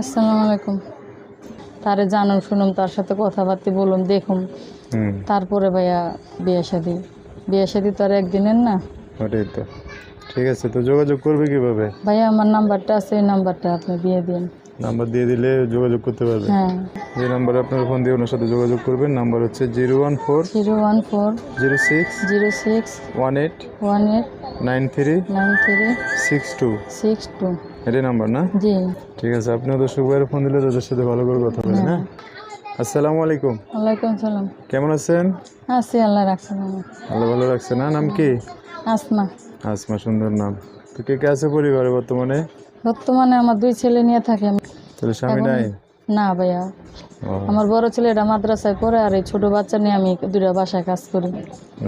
আসসালামু আলাইকুম। তারে জানুন শুনুন তার সাথে কথাবার্তা বলুন দেখুন। তারপরে ভাইয়া বিয়ে শাদি বিয়ে শাদি তো আর একদিনের না? ওটাই তো। ঠিক আছে তো যোগাযোগ করবে কীভাবে? ভাইয়া আমার নাম্বারটা আছে এই নাম্বারটা আপনি দিয়ে দিন। নাম্বার দিয়ে দিলে যোগাযোগ করতে পারবে। হ্যাঁ। যে নাম্বারে আপনার ফোন দিয়ে ওনার সাথে যোগাযোগ করবেন। নাম্বার হচ্ছে zero one four zero one four zero six zero six one eight one eight nine three nine three six two. Six two. এটাই নাম্বার না? জি। ঠিক আছে আপনিও দর্শক ভাইয়ের ফোন দিলে তাদের সাথে ভালো করে কথা বলেন হ্যাঁ? আসসালামু আলাইকুম। ওয়ালাইকুম সালাম। কেমন আছেন? আছি আল্লাহ রাখছেন আমার ভালো ভালো রাখছে না? নাম কি? আসমা। আসমা সুন্দর নাম। তো কে কে আছে পরিবারে বর্তমানে? বর্তমানে আমার দুই ছেলে নিয়ে থাকে। আমি তাহলে স্বামী নাই? না ভাইয়া। আমার বড় ছেলেটা মাদ্রাসায় পড়ে আর এই ছোট বাচ্চা নিয়ে আমি দুটা বাসায় কাজ করি।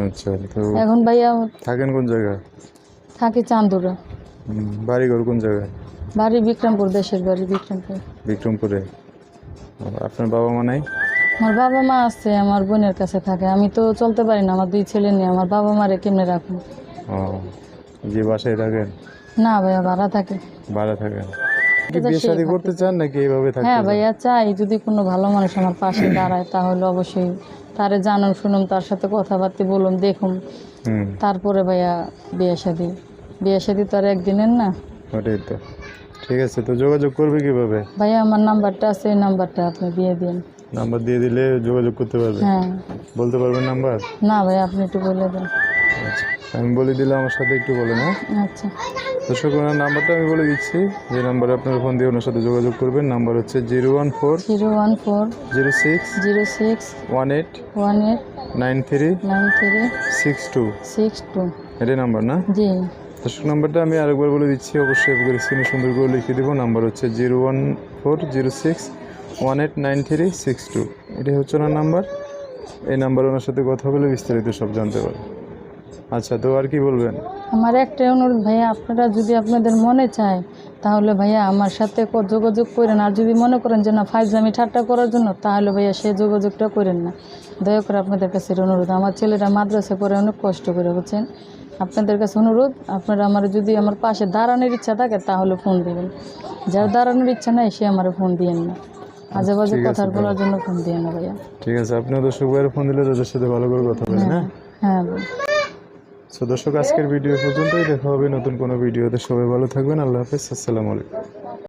আচ্ছা তো এখন ভাইয়া থাকেন কোন জায়গায়? থাকি চান্দুরা বাড়িঘর কোন জায়গায়? বাড়ি বিক্রমপুর দেশের বাড়ি বিক্রমপুর। বিক্রমপুরে? আপনার বাবা মা নাই? আমার বাবা মা আছে আমার বোনের কাছে থাকে। আমি তো চলতে পারি না আমার দুই ছেলে নিয়ে। আমার বাবা মারে কেমনে রাখুন ও যে বাসায় থাকেন? না ভাইয়া ভাড়া থাকে। ভাড়া থাকেন। কি বিয়ে শাদী থাকে। করতে চান নাকি এইভাবে থাকতে হ্যাঁ ভাইয়া চাই। যদি কোনো ভালো মানুষ আমার পাশে দাঁড়ায় তাহলে অবশ্যই তারে জানুন শুনুন তার সাথে কথাবার্তা বলুন দেখুন। তারপরে ভাইয়া বিয়ে শাদি। বিয়ে শাদি তো আর একদিনের না। ওটাই তো। ঠিক আছে তো যোগাযোগ করবে কীভাবে? ভাইয়া আমার নাম্বারটা আছে এই নাম্বারটা আপনি দিয়ে দিন। নাম্বার দিয়ে দিলে যোগাযোগ করতে পারবে? হ্যাঁ। বলতে পারবেন নাম্বার? না ভাই আপনি একটু বলে দেন। আচ্ছা আমি বলে দিলে আমার সাথে একটু বলেন হ্যাঁ? আচ্ছা। দর্শক ওনার নাম্বারটা আমি বলে দিচ্ছি। যে নাম্বারে আপনার ফোন দিয়ে ওনার সাথে যোগাযোগ করবেন নাম্বার হচ্ছে zero one four zero one four zero six zero six one eight one eight nine three nine three six two. Six two. এটাই নাম্বার না? জি। দর্শক নাম্বারটা আমি আরেকবার বলে দিচ্ছি, অবশ্যই আপনার স্ক্রিনে সুন্দর করে লিখে দেবো। নাম্বার হচ্ছে zero one four zero six one eight nine three six two. এটাই হচ্ছে ওনার নাম্বার। এই নাম্বার ওনার সাথে কথা বলে বিস্তারিত সব জানতে পারবেন আচ্ছা তো আর কি বলবেন? আমার একটাই অনুরোধ, ভাইয়া, আপনারা যদি আপনাদের মনে চায়, তাহলে ভাইয়া আমার সাথে যোগাযোগ করেন। আর যদি মনে করেন যে, না ফাইভ ফাইজলামি ঠাট্টা করার জন্য, তাহলে ভাইয়া সে যোগাযোগটা করেন না। দয়া করে আপনাদের কাছে অনুরোধ। আমার ছেলেটা মাদ্রাসায় পড়ে, অনেক কষ্ট করে, বুঝছেন? আপনাদের কাছে অনুরোধ আপনারা আমার যদি আমার পাশে দাঁড়ানোর ইচ্ছা থাকে তাহলে ফোন দেবেন। যার দাঁড়ানোর ইচ্ছা নাই সে আমার ফোন দিয়েন না। মাঝে বাজে কথা বলার জন্য ফোন দিয়েন না ভাইয়া। ঠিক আছে আপনি দর্শক ভাইয়ের ফোন দিলে তাদের সাথে ভালো করে কথা বলেন হ্যাঁ? হ্যাঁ ভাই। সো দর্শক আজকের ভিডিও পর্যন্তই। দেখা হবে নতুন কোনো ভিডিওতে। সবাই ভালো থাকবেন আল্লাহ হাফেজ আসসালামু আলাইকুম।